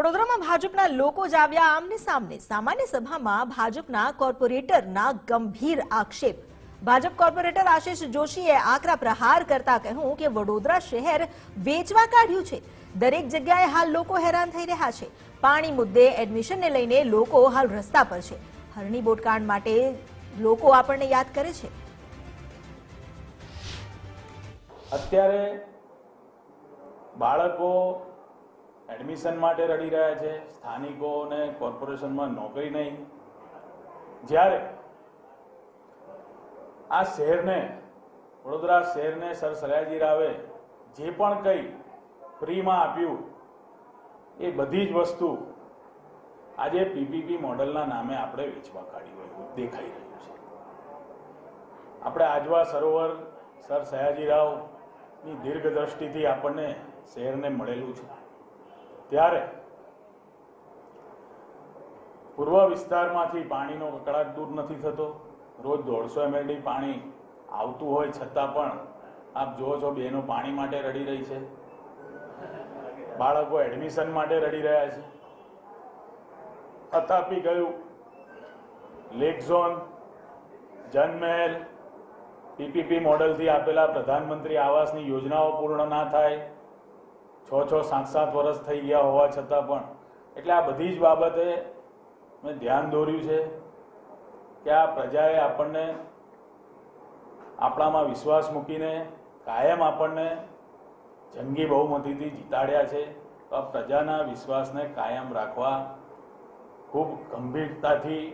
વડોદરામાં ભાજપના લોકો જ આવ્યા આમને સામને. સામાન્ય સભામાં ભાજપના કોર્પોરેટરના ગંભીર આક્ષેપ. ભાજપ કોર્પોરેટર આશિષ જોશીએ આકરા પ્રહાર કરતા કહ્યું કે વડોદરા શહેર વેચવા કાઢ્યું છે. દરેક જગ્યાએ હાલ લોકો હેરાન થઈ રહ્યા છે. પાણી મુદ્દે એડમિશનને લઈને લોકો હાલ રસ્તા પર છે. હરણી બોટકાંડ માટે લોકો આપણને યાદ કરે છે. અત્યારે બાળકો એડમિશન માટે રડી રહ્યા છે. સ્થાનિકોને કોર્પોરેશનમાં નોકરી નહીં. જ્યારે આ શહેરને, વડોદરા શહેરને સર સયાજી રાવે જે પણ કંઈ ફ્રીમાં આપ્યું, એ બધી જ વસ્તુ આજે પીપીપી મોડલના નામે આપણે વેચવા કાઢ્યું રહ્યું દેખાઈ રહ્યું છે. આપણે આજવા સરોવર સર સયાજીરાવની દીર્ઘ દ્રષ્ટિથી આપણને શહેરને મળેલું છે. ત્યારે પૂર્વ વિસ્તારમાંથી પાણીનો કકડાટ દૂર નથી થતો. રોજ દોઢસો એમએલડી પાણી આવતું હોય છતાં પણ આપ જુઓ છો બહેનો પાણી માટે રડી રહી છે. બાળકો એડમિશન માટે રડી રહ્યા છે. અથાપી ગયું. લેક ઝોન જનમહેલ પીપીપી મોડલથી આપેલા પ્રધાનમંત્રી આવાસની યોજનાઓ પૂર્ણ ના થાય. છ છ, સાત સાત વર્ષ થઈ ગયા હોવા છતાં પણ. એટલે આ બધી જ બાબતે મેં ધ્યાન દોર્યું છે કે આ પ્રજાએ આપણને આપણામાં વિશ્વાસ મૂકીને કાયમ આપણને જંગી બહુમતીથી જીતાડ્યા છે. તો આ પ્રજાના વિશ્વાસને કાયમ રાખવા ખૂબ ગંભીરતાથી